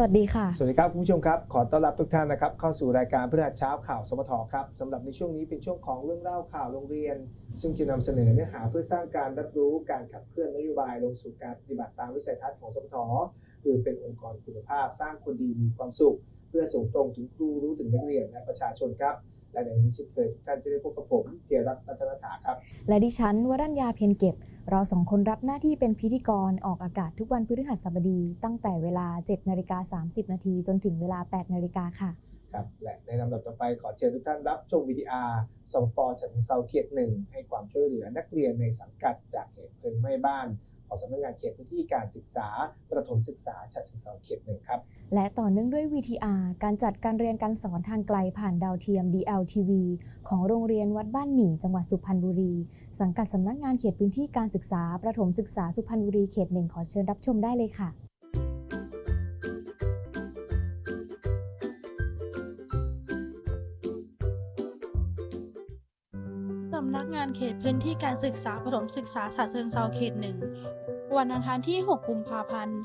สวัสดีค่ะ สวัสดีครับคุณผู้ชมครับ ขอต้อนรับทุกท่านนะครับ เข้าสู่รายการพฤหัสเช้าข่าวสมทครับสำหรับในช่วงนี้เป็นช่วงของเรื่องเล่าข่าวโรงเรียน ซึ่งจะนำเสนอเนื้อหาเพื่อสร้างการรับรู้การขับเคลื่อนนโยบายลงสู่การปฏิบัติตามวิสัยทัศน์ของสมทคือเป็นองค์กรคุณภาพ สร้างคนดีมีความสุข เพื่อส่งตรงถึงครูรู้ถึงนักเรียนและประชาชนครับ และในวันนี้เช่นเคยทุกท่านจะได้พบกับผมเกียรติรัตน์รัตนถาครับ และดิฉันวรัญญาเพียรเก็บ เราสองคนรับหน้าที่เป็นพิธีกรออกอากาศทุกวันพฤหัสบดี ตั้งแต่เวลา 7นาฬิกา30 นาทีจนถึงเวลา 8นาฬิกาค่ะครับและในลำดับต่อไปขอเชิญทุกท่านรับชมวิดีอาร์สองปอฉะเชิงเซาเขตหนึ่งให้ความช่วยเหลือนักเรียนในสังกัดจากเหตุเพลิงไหม้บ้าน ของสำนักงานเขตพื้นที่การศึกษา ประถมศึกษาฉะเชิงเทราเขตหนึ่งครับ และต่อเนื่องด้วย VTR การจัดการเรียนการสอนทางไกลผ่านดาวเทียม DLTV ของโรงเรียนวัดบ้านหมี่จังหวัดสุพรรณบุรี สังกัดสำนักงานเขตพื้นที่การศึกษา ประถมศึกษาสุพรรณบุรีเขตหนึ่งขอเชิญรับชมได้เลยค่ะ กานเขตพื้นที่การศึกษาประถมศึกษาฉะเชิงเซาเขตหนึ่งวันอังคารที่ 6 กุมภาพันธ์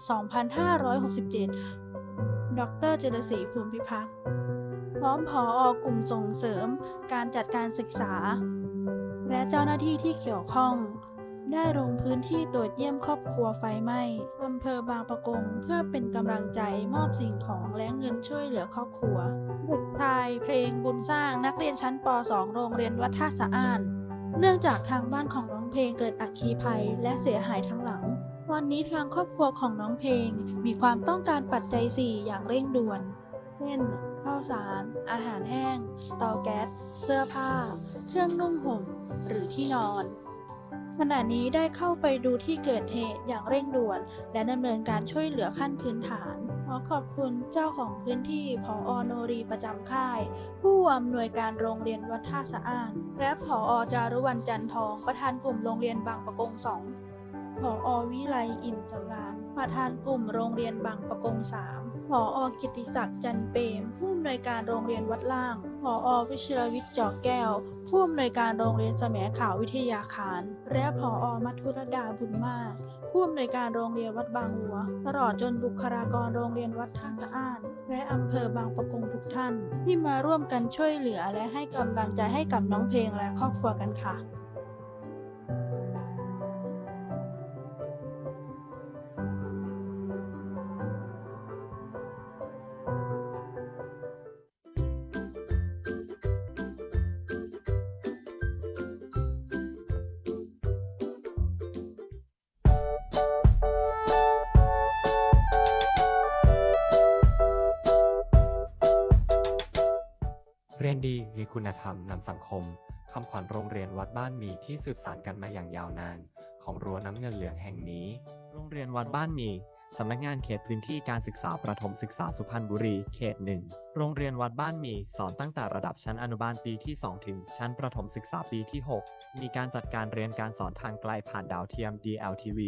2567 ดรเจรศรีภูมิพิพัฒน์พร้อมผออกลุ่มส่งเสริมการจัดการศึกษา และเจ้าหน้าที่ที่เกี่ยวข้อง ได้ลงพื้นที่ตรวจเยี่ยมครอบครัวไฟไหม้อำเภอบางปะกง เพื่อเป็นกำลังใจมอบสิ่งของและเงินช่วยเหลือครอบครัวเด็กชายเพลงบุญสร้างนักเรียนชั้นป .2 โรงเรียนวัดท่าสะอ้าน เนื่องจากทางบ้านของน้องเพลงเกิดอัคคีภัยและเสียหายทั้งหลัง วันนี้ทางครอบครัวของน้องเพลงมีความต้องการปัจจัย 4 อย่างเร่งด่วน เช่น ข้าวสาร อาหารแห้ง เตาแก๊ส เสื้อผ้า เครื่องนุ่งห่ม หรือที่นอนขณะนี้ได้เข้าไปดูที่เกิดเหตุอย่างเร่งด่วน และดำเนินการช่วยเหลือขั้นพื้นฐาน อขอบคุณเจ้าของพื้นที่ผอโนรีประจำค่าย ผู้อำนวยการโรงเรียนวัดท่าสะอ้าน และผอจารุวรรณจันทอง ประธานกลุ่มโรงเรียนบางประกงสองผอวิไลอินทรานประธานกลุ่มโรงเรียนบางประกงสามผอกิติศักดิ์จันเปรมผู้อำนวยการโรงเรียนวัดล่างผอวิชรวิทย์จอกแก้ว ผู้อำนวยการโรงเรียนแสมข่าววิทยาคาร และผอมัทุรดาบุญมาก ผู้อำนวยการโรงเรียนวัดบางหัว ตลอดจนบุคลากรโรงเรียนวัดท่าสะอ้าน และอำเภอบางปะกงทุกท่าน ที่มาร่วมกันช่วยเหลือและให้กำลังใจให้กับน้องเพลงและครอบครัวกันค่ะ มีคุณธรรมนำสังคมคำขวัญโรงเรียนวัดบ้านมีที่สืบสานกันมาอย่างยาวนาน ของรั้วน้ำเงินเหลืองแห่งนี้ โรงเรียนวัดบ้านมีสำนักงานเขตพื้นที่การศึกษาประถมศึกษาสุพรรณบุรี เขตหนึ่งโรงเรียนวัดบ้านมีสอนตั้งแต่ระดับชั้นอนุบาลปีที่ 2 ถึง ชั้นประถมศึกษาปีที่ 6 มีการจัดการเรียนการสอนทางไกลผ่านดาวเทียม DLTV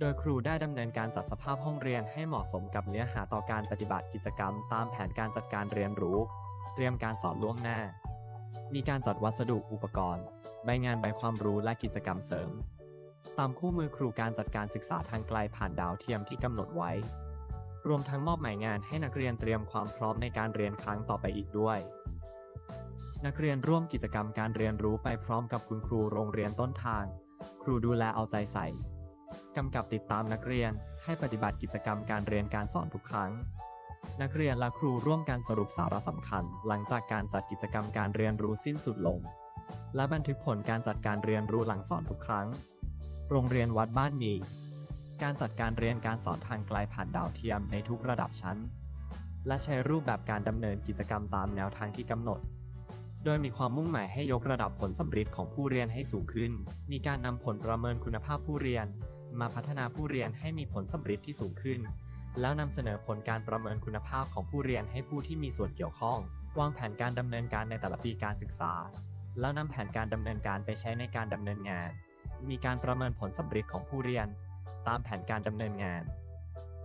โดยครูได้ดำเนินการจัดสภาพห้องเรียนให้เหมาะสมกับเนื้อหาต่อการปฏิบัติกิจกรรม ตามแผนการจัดการเรียนรู้ เตรียมการสอนล่วงหน้า มีการจัดวัสดุอุปกรณ์ ใบงานใบความรู้และกิจกรรมเสริม ตามคู่มือครูการจัดการศึกษาทางไกลผ่านดาวเทียมที่กำหนดไว้ รวมทั้งมอบหมายงานให้นักเรียนเตรียมความพร้อมในการเรียนครั้งต่อไปอีกด้วย นักเรียนร่วมกิจกรรมการเรียนรู้ไปพร้อมกับคุณครูโรงเรียนต้นทาง ครูดูแลเอาใจใส่กำกับติดตามนักเรียนให้ปฏิบัติกิจกรรมการเรียนการสอนทุกครั้ง นักเรียนและครูร่วมกันสรุปสาระสำคัญ หลังจากการจัดกิจกรรมการเรียนรู้สิ้นสุดลง และบันทึกผลการจัดการเรียนรู้หลังสอนทุกครั้ง โรงเรียนวัดบ้านมี การจัดการเรียนการสอนทางไกลผ่านดาวเทียมในทุกระดับชั้น และใช้รูปแบบการดำเนินกิจกรรมตามแนวทางที่กำหนด โดยมีความมุ่งหมายให้ยกระดับผลสำเร็จของผู้เรียนให้สูงขึ้น มีการนำผลประเมินคุณภาพผู้เรียน มาพัฒนาผู้เรียนให้มีผลสำเร็จที่สูงขึ้น แล้วนำเสนอผลการประเมินคุณภาพของผู้เรียนให้ผู้ที่มีส่วนเกี่ยวข้อง วางแผนการดำเนินการในแต่ละปีการศึกษา แล้วนำแผนการดำเนินการไปใช้ในการดำเนินงาน มีการประเมินผลสำเร็จของผู้เรียน ตามแผนการดำเนินงาน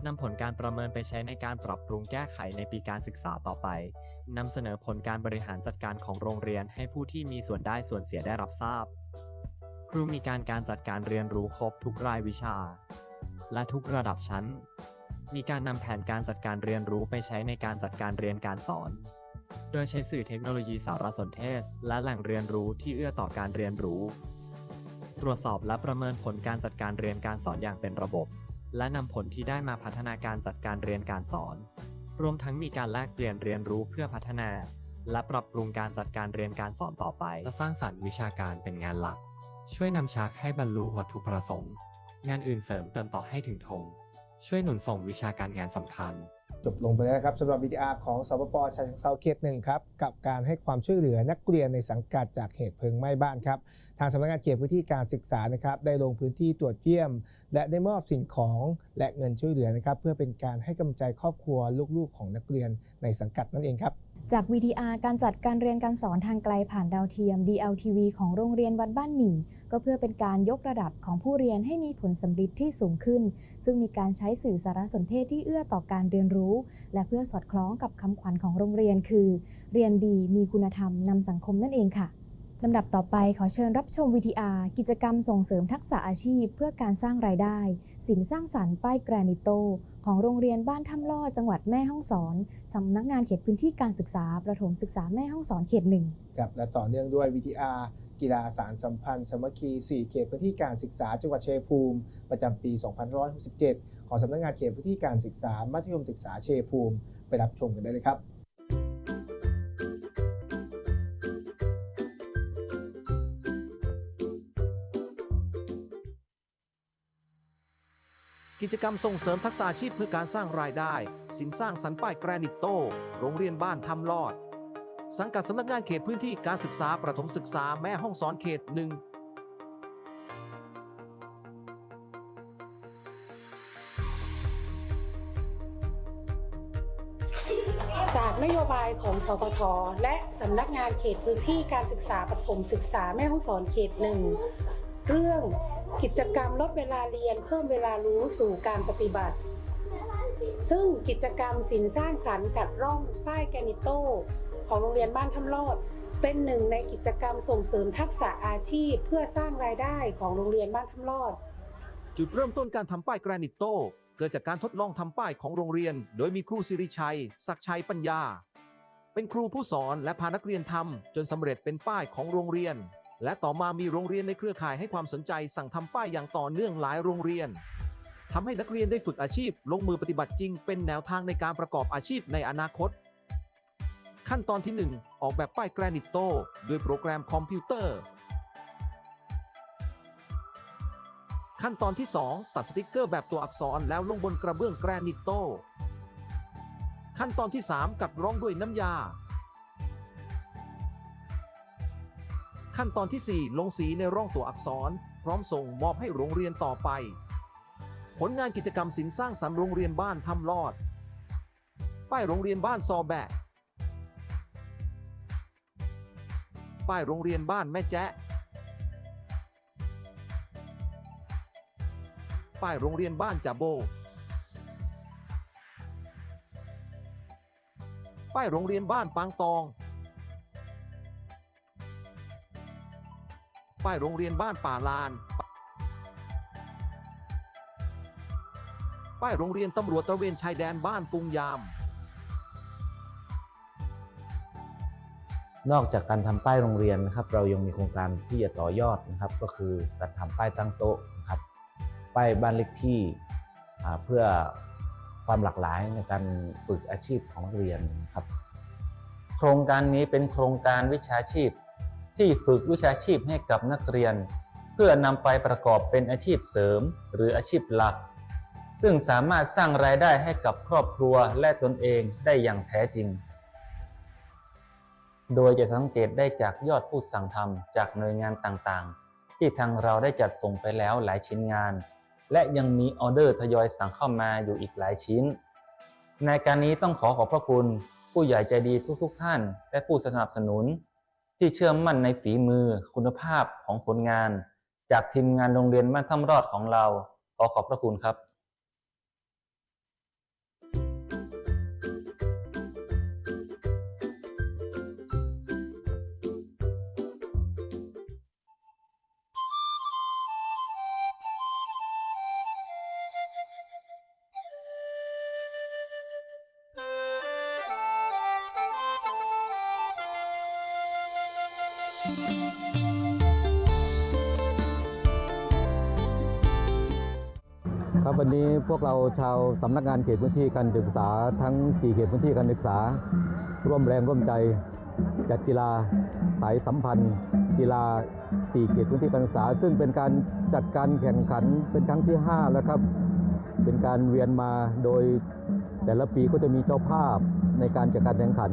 นำผลการประเมินไปใช้ในการปรับปรุงแก้ไขในปีการศึกษาต่อไปนำเสนอผลการบริหารจัดการของโรงเรียนให้ผู้ที่มีส่วนได้ส่วนเสียได้รับทราบ ครูมีการการจัดการเรียนรู้ครบทุกรายวิชา และทุกระดับชั้น มีการนำแผนการจัดการเรียนรู้ไปใช้ในการจัดการเรียนการสอน โดยใช้สื่อเทคโนโลยีสารสนเทศ และแหล่งเรียนรู้ที่เอื้อต่อการเรียนรู้ ตรวจสอบและประเมินผลการจัดการเรียนการสอนอย่างเป็นระบบ และนำผลที่ได้มาพัฒนาการจัดการเรียนการสอน รวมทั้งมีการแลกเปลี่ยนเรียนรู้เพื่อพัฒนา และปรับปรุงการจัดการเรียนการสอนต่อไป จะสร้างสรรค์วิชาการเป็นงานหลัก ช่วยนำชักให้บรรลุวัตถุประสงค์ งานอื่นเสริมเติมต่อให้ถึงธง ช่วยหนุนส่งวิชาการงานสำคัญ จบลงไปแล้วครับสำหรับ VTR ของสปปชายเชิงเซาเขตหนึ่งครับกับการให้ความช่วยเหลือนักเรียนในสังกัดจากเหตุเพลิงไหม้บ้านครับทางสำนักงานเขตพื้นที่การศึกษานะครับได้ลงพื้นที่ตรวจเยี่ยม และได้มอบสิ่งของและเงินช่วยเหลือนะครับเพื่อเป็นการให้กำลังใจครอบครัวลูกๆของนักเรียนในสังกัดนั่นเองครับ จาก VTR การจัดการเรียนการสอนทางไกลผ่านดาวเทียม DLTV ของโรงเรียนวัดบ้านหมี่ ก็เพื่อเป็นการยกระดับของผู้เรียนให้มีผลสำฤทธิ์ที่สูงขึ้น ซึ่งมีการใช้สื่อสารสนเทศที่เอื้อต่อการเรียนรู้ และเพื่อสอดคล้องกับคำขวัญของโรงเรียน คือ เรียนดีมีคุณธรรมนำสังคมนั่นเองค่ะ ลำดับต่อไปขอเชิญรับชม VTR กิจกรรมส่งเสริมทักษะอาชีพ เพื่อการสร้างรายได้ สินสร้างสรรค์ป้ายแกรนิโต ของโรงเรียนบ้านถ้ำลอดจังหวัดแม่ฮ่องสอนสำนักงานเขตพื้นที่การศึกษา ประถมศึกษาแม่ฮ่องสอนเขตหนึ่งครับและต่อเนื่องด้วย VTR กีฬาสารสัมพันธ์สมัคคี 4 เขตพื้นที่การศึกษาจังหวัดชัยภูมิ ประจำปี 2567 ของสำนักงานเขตพื้นที่การศึกษามัธยมศึกษาชัยภูมิ ไปรับชมกันได้เลยครับ กิจกรรมส่งเสริมทักษะอาชีพเพื่อการสร้างรายได้ สินสร้างสรรค์ป้ายแกรนิตโตโรงเรียนบ้านทำลอด สังกัดสำนักงานเขตพื้นที่การศึกษาประถมศึกษาแม่ห้องสอนเขตหนึ่งจากนโยบายของสพทและสำนักงานเขตพื้นที่การศึกษาประถมศึกษาแม่ห้องสอนเขตหนึ่งเรื่อง กิจกรรมลดเวลาเรียนเพิ่มเวลารู้สู่การปฏิบัติ ซึ่งกิจกรรมสินสร้างสรรค์กัดร่องป้ายแกนิโต ของโรงเรียนบ้านทำลอด เป็นหนึ่งในกิจกรรมส่งเสริมทักษะอาชีพเพื่อสร้างรายได้ของโรงเรียนบ้านทำลอด จุดเริ่มต้นการทำป้ายแกรนิตโตเกิดจากการทดลองทำป้ายของโรงเรียน โดยมีครูสิริชัย ศักชัยปัญญา เป็นครูผู้สอนและพานักเรียนทำจนสำเร็จเป็นป้ายของโรงเรียน และต่อมามีโรงเรียนในเครือข่ายให้ความสนใจสั่งทำป้ายอย่างต่อเนื่องหลายโรงเรียนทำให้นักเรียนได้ฝึกอาชีพ ลงมือปฏิบัติจริง เป็นแนวทางในการประกอบอาชีพในอนาคต ขั้นตอนที่ 1 ออกแบบป้ายแกรนิตโต้ด้วยโปรแกรมคอมพิวเตอร์ ขั้นตอนที่ 2 ตัดสติกเกอร์แบบตัวอักษรแล้วลงบนกระเบื้องแกรนิตโต้ขั้นตอนที่ 3 กัดร้องด้วยน้ำยา ขั้นตอนที่ 4 ลงสีในร่องตัวอักษร พร้อมส่งมอบให้โรงเรียนต่อไป ผลงานกิจกรรมศิลป์สร้างสรรค์โรงเรียนบ้านทำลอด ป้ายโรงเรียนบ้านซอแบะป้ายโรงเรียนบ้านแม่แจ๊ะป้ายโรงเรียนบ้านจ่าโบ ป้ายโรงเรียนบ้านปางตอง ป้ายโรงเรียนบ้านป่าลาน ป้ายโรงเรียนตำรวจตระเวนชายแดนบ้านปุงยาม นอกจากการทำป้ายโรงเรียนนะครับ เรายังมีโครงการที่จะต่อยอดนะครับ ก็คือการทำป้ายตั้งโต๊ะนะครับ ป้ายบ้านเล็กที่อ่าเพื่อความหลากหลายในการฝึกอาชีพของนักเรียนนะครับ โครงการนี้เป็นโครงการวิชาชีพ ที่ฝึกวิชาชีพให้กับนักเรียน เพื่อนำไปประกอบเป็นอาชีพเสริม หรืออาชีพหลัก ซึ่งสามารถสร้างรายได้ให้กับครอบครัวและตนเองได้อย่างแท้จริง โดยจะสังเกตได้จากยอดผู้สั่งทำจากหน่วยงานต่างๆ ที่ทางเราได้จัดส่งไปแล้วหลายชิ้นงาน และยังมีออเดอร์ทยอยสั่งเข้ามาอยู่อีกหลายชิ้น ในการนี้ต้องขอขอบพระคุณผู้ใหญ่ใจดีทุกๆทท่าน และผู้สนับสนุน ที่เชื่อมั่นในฝีมือคุณภาพของผลงาน จากทีมงานโรงเรียนบ้านถ้ำรอดของเรา ขอขอบพระคุณครับ ครับวันนี้พวกเราชาวสำนักงานเขตพื้นที่การศึกษาทั้ง 4 เขตพื้นที่การศึกษา ร่วมแรงร่วมใจจัดกีฬาสายสัมพันธ์ กีฬา 4 เขตพื้นที่การศึกษา ซึ่งเป็นการจัดการแข่งขันเป็นครั้งที่ 5 แล้วครับ เป็นการเวียนมาโดยแต่ละปีก็จะมีเจ้าภาพในการจัดการแข่งขัน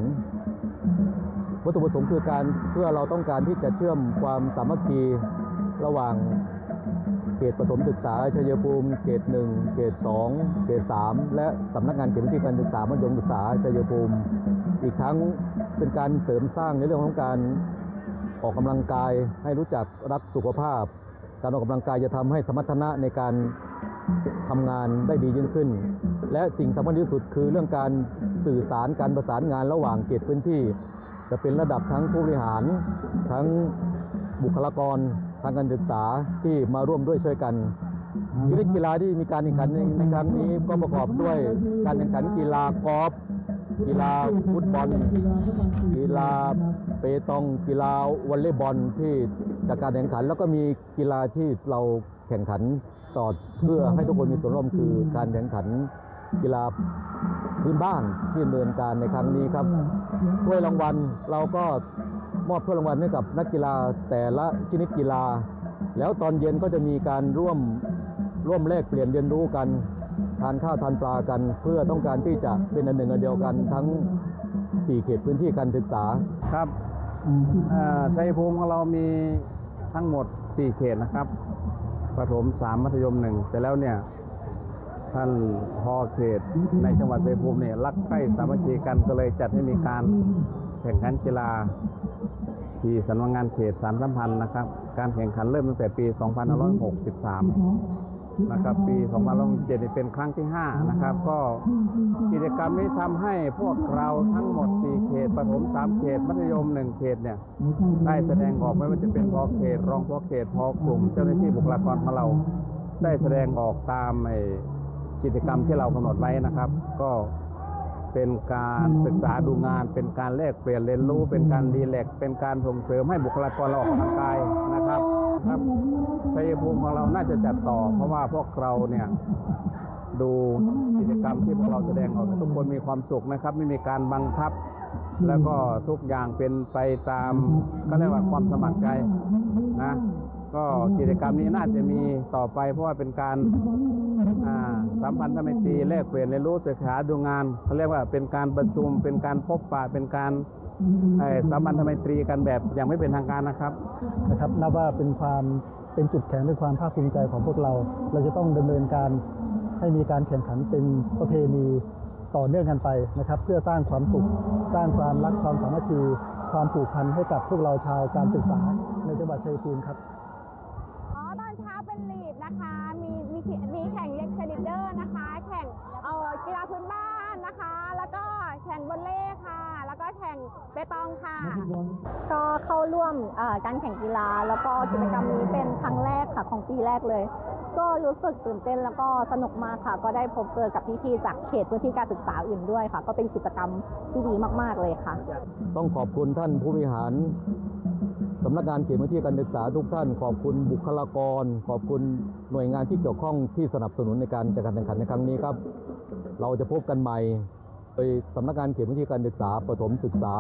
วัตถุประสงค์คือการเพื่อเราต้องการที่จะเชื่อมความสามัคคีระหว่างเขตประถมศึกษาชัยภูมิ เขตหนึ่งเขตสองเขตสามและสำนักงานเขตพื้นที่การศึกษามัธยมศึกษาชัยภูมิ อีกทั้งเป็นการเสริมสร้างในเรื่องของการออกกำลังกายให้รู้จักรักสุขภาพ การออกกำลังกายจะทำให้สมรรถนะในการทำงานได้ดียิ่งขึ้น และสิ่งสำคัญที่สุดคือเรื่องการสื่อสารการประสานงานระหว่างเขตพื้นที่ จะเป็นระดับทั้งผู้บริหาร ทั้งบุคลากร ทางการศึกษาที่มาร่วมด้วยช่วยกันชนิดกีฬาที่มีการแข่งขันในในครั้งนี้ก็ประกอบด้วยการแข่งขันกีฬากอล์ฟกีฬาฟุตบอล กีฬาเปตอง กีฬาวอลเลย์บอลที่จากการแข่งขัน แล้วก็มีกีฬาที่เราแข่งขันต่อเพื่อให้ทุกคนมีส่วนร่วมคือการแข่งขัน กีฬาพื้นบ้านที่ดำเนินการในครั้งนี้ครับถ้วยรางวัลเราก็มอบถ้วยรางวัลให้กับนักกีฬาแต่ละชนิดกีฬา แล้วตอนเย็นก็จะมีการร่วมร่วมแลกเปลี่ยนเรียนรู้กัน ทานข้าวทานปลากัน เพื่อต้องการที่จะเป็นอันหนึ่งอันเดียวกันทั้ง 4 เขตพื้นที่การศึกษาครับเอ่อชัยภูมิของเรามีทั้งหมด 4 เขตนะครับประถม 3 มัธยม 1 เสร็จแล้วเนี่ย ท่านพอเขตในจังหวัดชัยภูมิเนี่ยรักใคร่สามัคคีกันก็เลยจัดให้มีการแข่งขันกีฬาที่สำนักงานเขตสามสัมพันธ์นะครับ การแข่งขันเริ่มตั้งแต่ปี 2563 นะครับ ปี 2567เป็นครั้งที่ 5 นะครับ ก็กิจกรรมนี้ทำให้พวกเราทั้งหมด 4 เขตประถม 3 เขต มัธยม 1 เขตเนี่ย ได้แสดงออกไม่ว่าจะเป็นพอเขต รองพอเขต พอกลุ่ม เจ้าหน้าที่บุคลากรของเรา ได้แสดงออกตามไกิจกรรมที่เรากำหนดไว้นะครับ ก็เป็นการศึกษาดูงาน เป็นการแลกเปลี่ยนเรียนรู้ เป็นการรีแลกเป็นการส่งเสริมให้บุคลากรเราออกกำลังกายนะครับครับชัยภูมิของเราน่าจะจัดต่อ เพราะว่าพวกเราเนี่ยดูกิจกรรมที่พวกเราแสดงออกทุกคนมีความสุขนะครับ ไม่มีการบังคับ แล้วก็ทุกอย่างเป็นไปตามก็เรียกว่าความสมัครใจนะ ก็กิจกรรมนี้น่าจะมีต่อไป เพราะว่าเป็นการอ่าสัมพันธไมตรีแลกเปลี่ยนเรียนรู้ศึกษาดูงานเขาเรียกว่าเป็นการประชุม เป็นการพบปะเป็นการเอ่อสัมพันธไมตรีกันแบบอย่างไม่เป็นทางการนะครับนะครับนับว่าเป็นความเป็นจุดแข็งเป็นความภาคภูมิใจของพวกเรา เราจะต้องดำเนินการให้มีการแข่งขันเป็นประเพณีต่อเนื่องกันไปนะครับ เพื่อสร้างความสุข สร้างความรักความสามัคคีความผูกพันให้กับพวกเราชาวการศึกษาในจังหวัดชัยภูมิครับ เปตองค่ะ ก็เข้าร่วมเอ่อการแข่งกีฬา แล้วก็กิจกรรมนี้เป็นครั้งแรกค่ะของปีแรกเลย ก็รู้สึกตื่นเต้นแล้วก็สนุกมากค่ะ ก็ได้พบเจอกับพี่ๆจากเขตพื้นที่การศึกษาอื่นด้วยค่ะ ก็เป็นกิจกรรมที่ดีมากๆเลยค่ะ ต้องขอบคุณท่านผู้บริหารสำนักงานเขตพื้นที่การศึกษาทุกท่าน ขอบคุณบุคลากร ขอบคุณหน่วยงานที่เกี่ยวข้องที่สนับสนุนในการจัดการแข่งขันในครั้งนี้ครับ เราจะพบกันใหม่ โดยสำนักงานเขตพื้นที่การศึกษาประถมศึกษา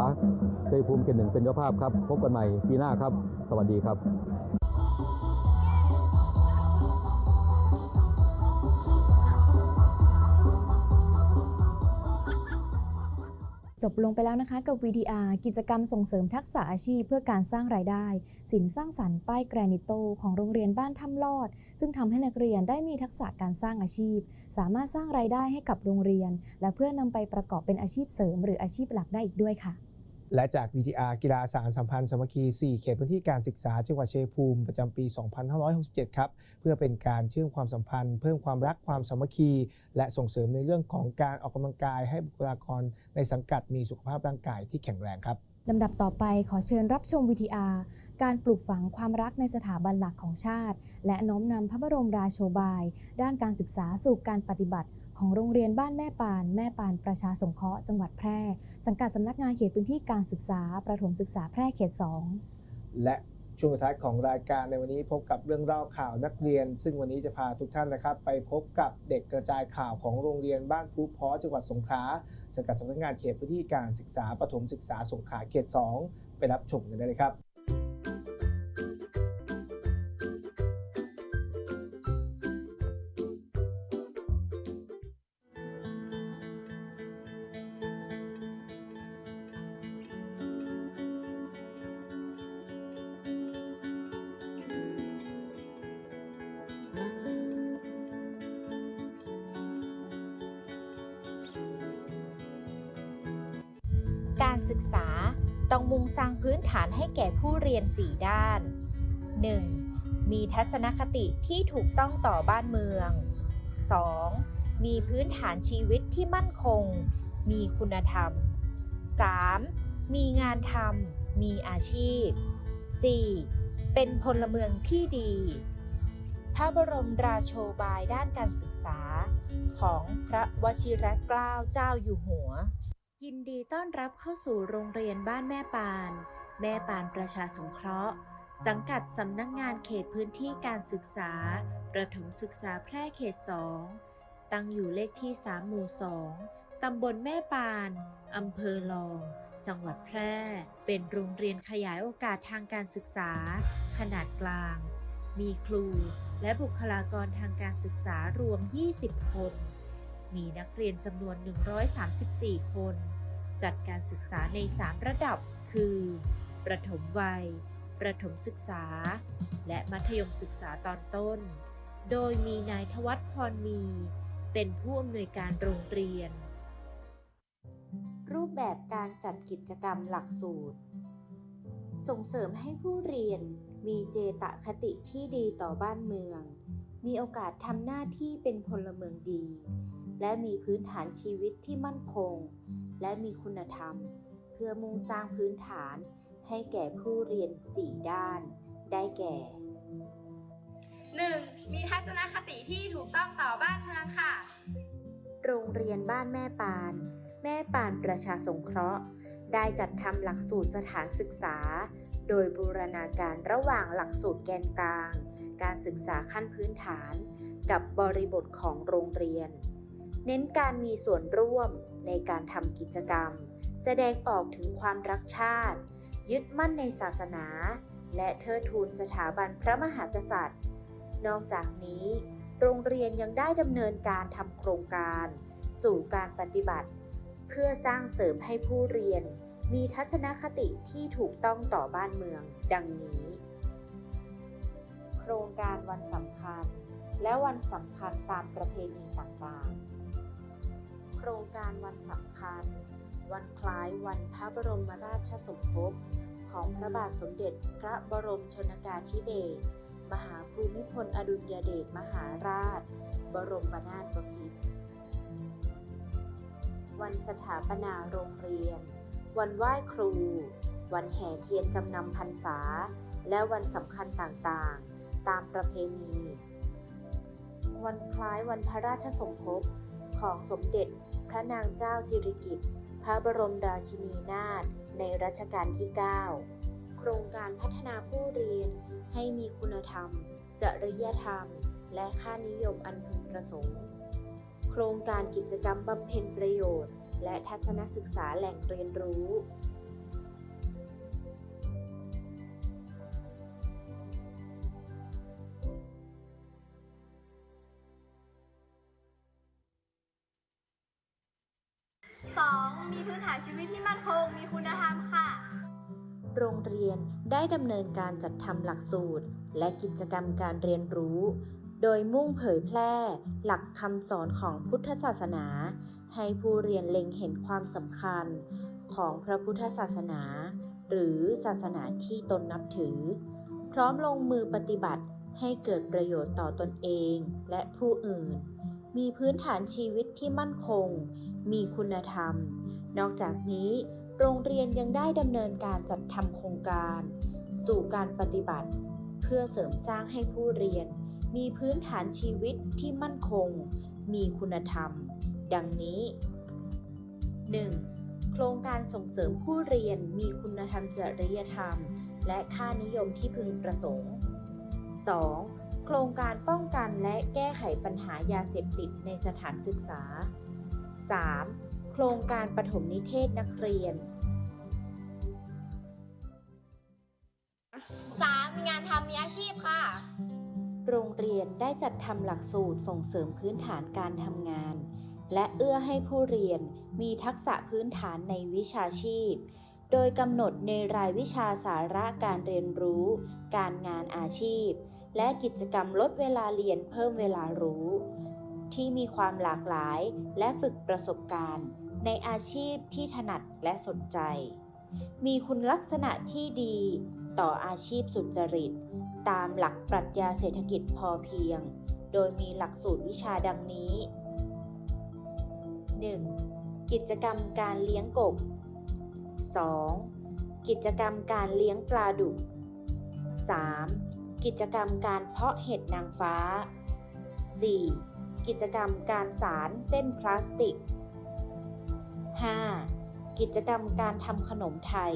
ชัยภูมิเขตหนึ่งเป็นเจ้าภาพครับ พบกันใหม่ปีหน้าครับ สวัสดีครับ จบลงไปแล้วนะคะกับ VDR กิจกรรมส่งเสริมทักษะอาชีพเพื่อการสร้างรายได้ สินสร้างสรรค์ป้ายแกรนิโตของโรงเรียนบ้านถ้ำลอด ซึ่งทำให้นักเรียนได้มีทักษะการสร้างอาชีพ สามารถสร้างรายได้ให้กับโรงเรียน และเพื่อนำไปประกอบเป็นอาชีพเสริม หรืออาชีพหลักได้อีกด้วยค่ะ และจาก VTR กีฬาสารสัมพันธ์สมัคคี4 เขตพื้นที่การศึกษาจังหวัดชัยภูมิประจำปี 2567 ครับ เพื่อเป็นการเชื่อมความสัมพันธ์ เพิ่มความรักความสามัคคี และส่งเสริมในเรื่องของการออกกำลังกายให้บุคลากรในสังกัดมีสุขภาพร่างกายที่แข็งแรงครับลำดับต่อไปขอเชิญรับชม VTR การปลูกฝังความรักในสถาบันหลักของชาติ และน้อมนำพระบรมราโชบาย ด้านการศึกษาสู่การปฏิบัติ ของโรงเรียนบ้านแม่ปาน แม่ปานประชาสงเคราะห์จังหวัดแพร่ สังกัดสำนักงานเขตพื้นที่การศึกษา ประถมศึกษาแพร่เขต 2 และช่วงสุดท้ายของรายการในวันนี้พบกับเรื่องเล่าข่าวนักเรียน ซึ่งวันนี้จะพาทุกท่านนะครับ ไปพบกับเด็กกระจายข่าวของโรงเรียนบ้านภูเพาะจังหวัดสงขลาสังกัดสำนักงานเขตพื้นที่การศึกษาปฐมศึกษาสงขลาเขต 2 ไปรับชมกันได้เลยครับ การศึกษา ต้องมุ่งสร้างพื้นฐานให้แก่ผู้เรียน 4 ด้าน 1. มีทัศนคติที่ถูกต้องต่อบ้านเมือง 2. มีพื้นฐานชีวิตที่มั่นคง มีคุณธรรม 3. มีงานทำมีอาชีพ 4. เป็นพลเมืองที่ดี พระบรมราโชบายด้านการศึกษา ของพระวชิรเกล้าเจ้าอยู่หัว ดีต้อนรับเข้าสู่โรงเรียนบ้านแม่ปาน แม่ปานประชาสงเคราะห์ สังกัดสำนักงงานเขตพื้นที่การศึกษา ประถมศึกษาแพร่เขต 2 ตั้งอยู่เลขที่ 3 หมู่ 2 ตำบลแม่ปาน อำเภอลอง จังหวัดแพร่ เป็นโรงเรียนขยายโอกาสทางการศึกษา ขนาดกลาง มีครู และบุคลากรทางการศึกษารวม 20 คนมีนักเรียนจำนวน 134 คน จัดการศึกษาใน 3 ระดับ คือ ประถมวัย ประถมศึกษา และมัธยมศึกษาตอนต้น โดยมีนายทวัฒพรมี เป็นผู้อำนวยการโรงเรียน รูปแบบการจัดกิจกรรมหลักสูตร ส่งเสริมให้ผู้เรียนมีเจตคติที่ดีต่อบ้านเมือง มีโอกาสทำหน้าที่เป็นพลเมืองดี และมีพื้นฐานชีวิตที่มั่นคง และมีคุณธรรม เพื่อมุ่งสร้างพื้นฐานให้แก่ผู้เรียน4ด้าน ได้แก่ 1. มีทัศนคติที่ถูกต้องต่อบ้านเมืองค่ะ โรงเรียนบ้านแม่ปาน แม่ปานประชาสงเคราะห์ ได้จัดทำหลักสูตรสถานศึกษา โดยบูรณาการระหว่างหลักสูตรแกนกลาง การศึกษาขั้นพื้นฐาน กับบริบทของโรงเรียน เน้นการมีส่วนร่วม ในการทำกิจกรรม แสดงออกถึงความรักชาติ ยึดมั่นในศาสนา และเทิดทูนสถาบันพระมหากษัตริย์ นอกจากนี้ โรงเรียนยังได้ดำเนินการทำโครงการ สู่การปฏิบัติ เพื่อสร้างเสริมให้ผู้เรียน มีทัศนคติที่ถูกต้องต่อบ้านเมือง ดังนี้ โครงการวันสำคัญ และวันสำคัญตามประเพณีต่างๆ ครงการวันสำคัญ วันคล้ายวันพระบรมราชสมภพของพระบาทสมเด็จพระบรมชนกาธิเบศรมหาภูมิพลอดุลยเดชมหาราช บรมนาถบพิตรวันสถาปนาโรงเรียน วันไหว้ครู วันแห่เทียนจำนำพรรษา และวันสำคัญต่างๆ ตามประเพณี วันคล้ายวันพระราชสมภพของสมเด็จ ระนางเจ้าสิริกิติ์พระบรมราชินีนาถในรัชกาลที่ 9 โครงการพัฒนาผู้เรียนให้มีคุณธรรม จริยธรรม และค่านิยมอันพึงประสงค์ โครงการกิจกรรมบำเพ็ญประโยชน์ และทัศนศึกษาแหล่งเรียนรู้ มีพื้นฐานชีวิตที่มั่นคง มีคุณธรรมค่ะ โรงเรียนได้ดำเนินการจัดทำหลักสูตร และกิจกรรมการเรียนรู้ โดยมุ่งเผยแพร่ หลักคำสอนของพุทธศาสนา ให้ผู้เรียนเล็งเห็นความสำคัญ ของพระพุทธศาสนา หรือศาสนาที่ตนนับถือ พร้อมลงมือปฏิบัติให้เกิดประโยชน์ต่อตนเองและผู้อื่น มีพื้นฐานชีวิตที่มั่นคง มีคุณธรรม นอกจากนี้ โรงเรียนยังได้ดำเนินการจัดทำโครงการ สู่การปฏิบัติ เพื่อเสริมสร้างให้ผู้เรียน มีพื้นฐานชีวิตที่มั่นคง มีคุณธรรม ดังนี้ 1. โครงการส่งเสริมผู้เรียนมีคุณธรรมจริยธรรม และค่านิยมที่พึงประสงค์ 2. โครงการป้องกันและแก้ไขปัญหายาเสพติดในสถานศึกษา 3. โครงการปฐมนิเทศนักเรียน 3. มีงานทำมีอาชีพค่ะ โรงเรียนได้จัดทำหลักสูตรส่งเสริมพื้นฐานการทำงาน และเอื้อให้ผู้เรียนมีทักษะพื้นฐานในวิชาชีพ โดยกำหนดในรายวิชาสาระการเรียนรู้ การงานอาชีพ และกิจกรรมลดเวลาเรียนเพิ่มเวลารู้ ที่มีความหลากหลายและฝึกประสบการณ์ ในอาชีพที่ถนัดและสนใจ มีคุณลักษณะที่ดีต่ออาชีพสุจริต ตามหลักปรัชญาเศรษฐกิจพอเพียง โดยมีหลักสูตรวิชาดังนี้ 1. กิจกรรมการเลี้ยงกบ 2. กิจกรรมการเลี้ยงปลาดุก 3. กิจกรรมการเพาะเห็ดนางฟ้า 4. กิจกรรมการสารเส้นพลาสติก 5. กิจกรรมการทำขนมไทย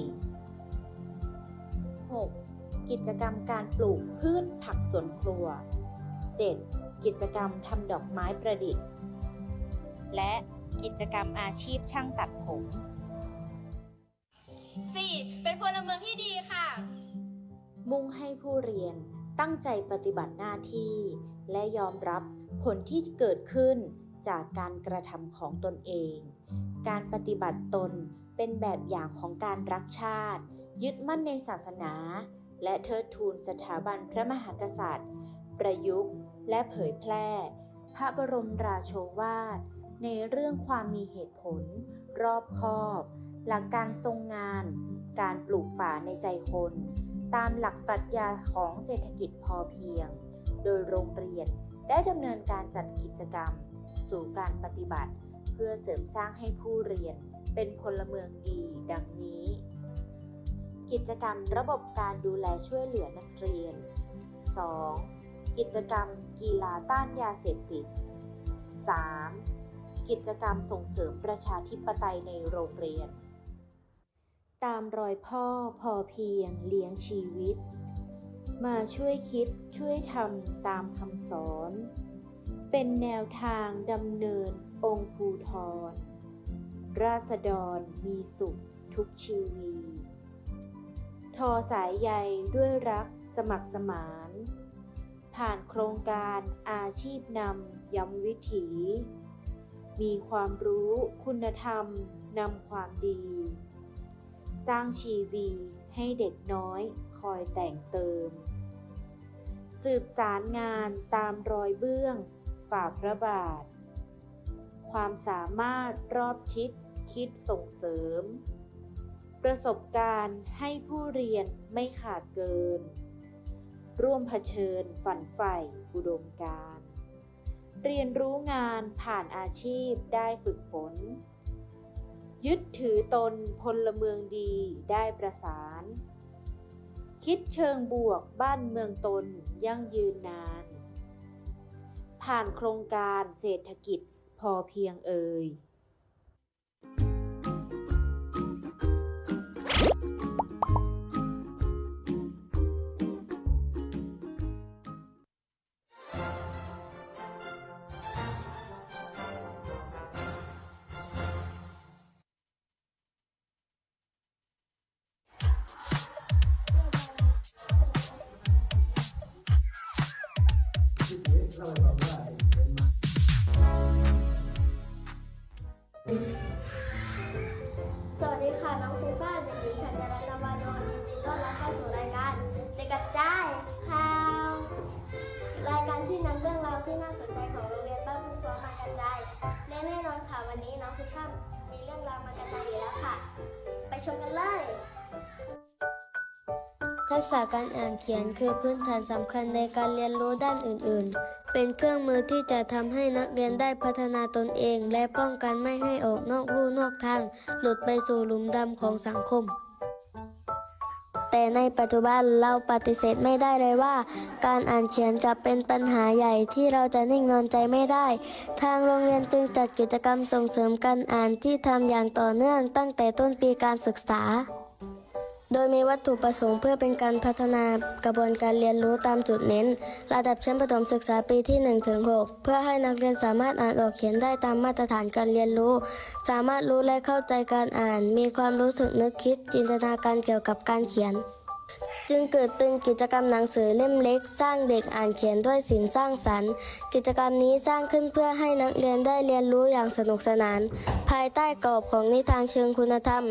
6. กิจกรรมการปลูกพืชผักสวนครัว 7. กิจกรรมทำดอกไม้ประดิษฐ์ และกิจกรรมอาชีพช่างตัดผม 4. เป็นพลเมืองที่ดีค่ะ มุ่งให้ผู้เรียนตั้งใจปฏิบัติหน้าที่ และยอมรับผลที่เกิดขึ้นจากการกระทำของตนเอง การปฏิบัติตนเป็นแบบอย่างของการรักชาติ ยึดมั่นในศาสนา และเทิดทูนสถาบันพระมหากษัตริย์ ประยุกต์และเผยแพร่ พระบรมราโชวาท ในเรื่องความมีเหตุผล รอบคอบ หลักการทรงงาน การปลูกป่าในใจคน ตามหลักปรัชญาของเศรษฐกิจพอเพียง โดยโรงเรียนได้ดำเนินการจัดกิจกรรม สู่การปฏิบัติ เพื่อเสริมสร้างให้ผู้เรียนเป็นพลเมืองดีดังนี้ กิจกรรมระบบการดูแลช่วยเหลือนักเรียน 2. กิจกรรมกีฬาต้านยาเสพติด 3. กิจกรรมส่งเสริมประชาธิปไตยในโรงเรียน ตามรอยพ่อพอเพียงเลี้ยงชีวิต มาช่วยคิดช่วยทำตามคำสอน เป็นแนวทางดำเนิน องค์ภูทร ราษฎรมีสุขทุกชีวีทอสายใยด้วยรักสมัครสมาน ผ่านโครงการอาชีพนำย้ำวิถี มีความรู้คุณธรรมนำความดี สร้างชีวีให้เด็กน้อยคอยแต่งเติม สืบสารงานตามรอยเบื้องฝ่าพระบาท ความสามารถรอบชิด คิดส่งเสริม ประสบการณ์ให้ผู้เรียนไม่ขาดเกิน ร่วมเผชิญฝันใฝ่อุดมการเรียนรู้งานผ่านอาชีพได้ฝึกฝน ยึดถือตนพลเมืองดีได้ประสาน คิดเชิงบวกบ้านเมืองตนยั่งยืนนาน ผ่านโครงการเศรษฐกิจ อเพียงเอ่ย ษะการอ่านเขียนคือพื้นฐานสำคัญในการเรียนรู้ด้านอื่น ๆ เป็นเครื่องมือที่จะทำให้นักเรียนได้พัฒนาตนเอง และป้องกันไม่ให้ออกนอกลู่นอกทาง หลุดไปสู่หลุมดำของสังคม แต่ในปัจจุบันเราปฏิเสธไม่ได้เลยว่า การอ่านเขียนกลับเป็นปัญหาใหญ่ที่เราจะนิ่งนอนใจไม่ได้ ทางโรงเรียนจึงจัดกิจกรรมส่งเสริมการอ่านที่ทำอย่างต่อเนื่องตั้งแต่ต้นปีการศึกษา โดยมีวัตถุประสงค์เพื่อเป็นการพัฒนากระบวนการเรียนรู้ตามจุดเน้น ระดับชั้นประถมศึกษาปีที่1-6เพื่อให้นักเรียนสามารถอ่านออกเขียนได้ตามมาตรฐานการเรียนรู้ สามารถรู้และเข้าใจการอ่าน มีความรู้สึกนึกคิด จินตนาการเกี่ยวกับการเขียน จึงเกิดเป็นกิจกรรมหนังสือเล่มเล็ก สร้างเด็กอ่านเขียนด้วยศิลป์สร้างสรรค์ กิจกรรมนี้สร้างขึ้นเพื่อให้นักเรียนได้เรียนรู้อย่างสนุกสนาน ภายใต้กรอบของนิทานเชิงคุณธรรม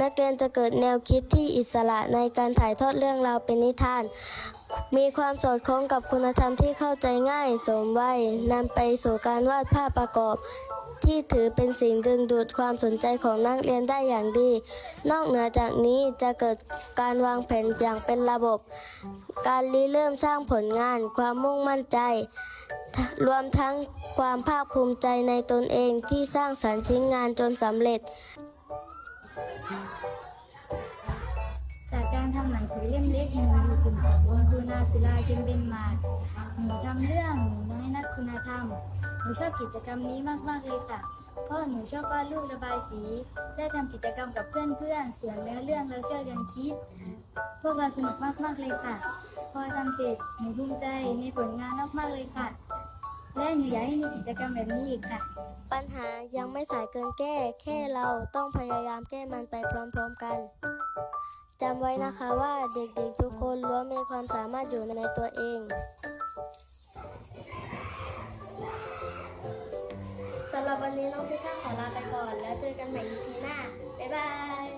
นักเรียนจะเกิดแนวคิดที่อิสระในการถ่ายทอดเรื่องราวเป็นนิทาน มีความสอดคล้องกับคุณธรรมที่เข้าใจง่าย สมวัยนำไปสู่การวาดภาพประกอบ ที่ถือเป็นสิ่งดึงดูดความสนใจของนักเรียนได้อย่างดี นอกเหนือจากนี้จะเกิดการวางแผนอย่างเป็นระบบ การริเริ่มสร้างผลงาน ความมุ่งมั่นใจ รวมทั้งความภาคภูมิใจในตนเองที่สร้างสรรค์ชิ้นงานจนสำเร็จ จากการทำหนังสือเล่มเล็กหนูอยู่กลุ่มของคุณครูนาศิลาเกมเบนมาหนูทำเรื่องหนูน้อยนักคุณธรรม นูชอบกิจกรรมนี้มากๆเลยค่ะ เพราะหนูชอบวาดรูประบายสี ได้ทำกิจกรรมกับเพื่อนๆ ส่วนเนื้อเรื่องเราช่วยกันคิด พวกเราสนุกมากๆเลยค่ะ พอทำเสร็จหนูภูมิใจในผลงานมากๆเลยค่ะ และหนูอยากให้มีกิจกรรมแบบนี้อีกค่ะ ปัญหายังไม่สายเกินแก้ แค่เราต้องพยายามแก้มันไปพร้อมๆกันจำไว้นะคะว่าเด็กๆทุกคนล้วนมีความสามารถอยู่ในตัวเอง หรับวันนี้น้องพี่ข้าขอลาไปก่อน แล้วเจอกันใหม่ EP หน้า บ๊ายบาย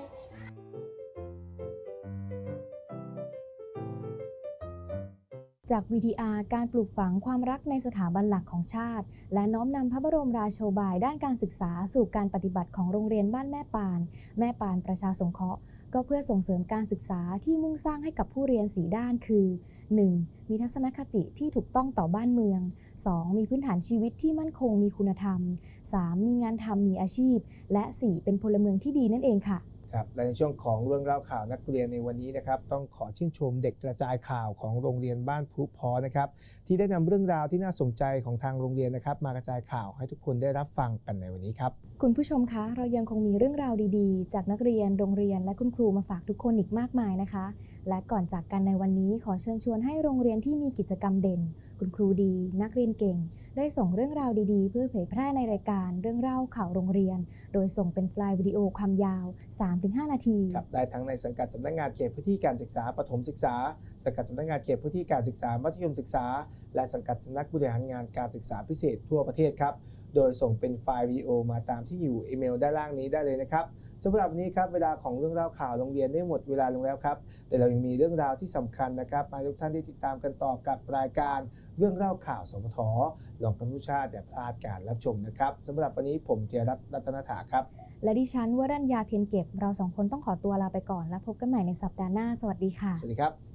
จาก VTR การปลูกฝังความรักในสถาบันหลักของชาติ และน้อมนำพระบรมราโชบายด้านการศึกษาสู่การปฏิบัติของโรงเรียนบ้านแม่ปาน แม่ปานประชาสงเคราะห์ ก็เพื่อส่งเสริมการศึกษาที่มุ่งสร้างให้กับผู้เรียนสีด้านคือ 1. มีทัศนคติที่ถูกต้องต่อบ้านเมือง 2. มีพื้นฐานชีวิตที่มั่นคงมีคุณธรรม 3. มีงานทำมีอาชีพ และ 4. เป็นพลเมืองที่ดีนั่นเองค่ะ ครับและในช่วงของเรื่องเล่าข่าวนักเรียนในวันนี้นะครับต้องขอชื่นชมเด็กกระจายข่าวของโรงเรียนบ้านพลุพอนะครับที่ได้นำเรื่องราวที่น่าสนใจของทางโรงเรียนนะครับ มากระจายข่าวให้ทุกคนได้รับฟังกันในวันนี้ครับคุณผู้ชมคะเรายังคงมีเรื่องราวดีๆ จากนักเรียนโรงเรียนและคุณครูมาฝากทุกคนอีกมากมายนะคะ และก่อนจากกันในวันนี้ขอเชิญชวนให้โรงเรียนที่มีกิจกรรมเด่น คุณครูดี นักเรียนเก่ง ได้ส่งเรื่องราวดีๆ เพื่อเผยแพร่ในรายการเรื่องเล่าข่าวโรงเรียน โดยส่งเป็นไฟล์วิดีโอความยาว 3-5 นาทีครับได้ทั้งในสังกัดสำนักงานเขตพื้นที่การศึกษาปฐมศึกษา สังกัดสำนักงานเขตพื้นที่การศึกษามัธยมศึกษา และสังกัดสำนักบริหารงานการศึกษาพิเศษทั่วประเทศครับโดยส่งเป็นไฟล์วิดีโอมาตามที่อยู่อีเมลด้านล่างนี้ได้เลยนะครับ สำหรับวันนี้ครับเวลาของเรื่องเล่าข่าวโรงเรียนได้หมดเวลาลงแล้วครับ แต่เรายังมีเรื่องราวที่สำคัญนะครับมาให้ทุกท่านได้ติดตามกันต่อกับรายการเรื่องเล่าข่าวสมทลองกันผู้ชาติแบบพลาดการรับชมนะครับสำหรับวันนี้ผมเทียรัตน์รัตนถาครับ และดิฉันวรัญญาเพียรเก็บ เราสองคนต้องขอตัวลาไปก่อนแล้วพบกันใหม่ในสัปดาห์หน้าสวัสดีค่ะสวัสดีครับ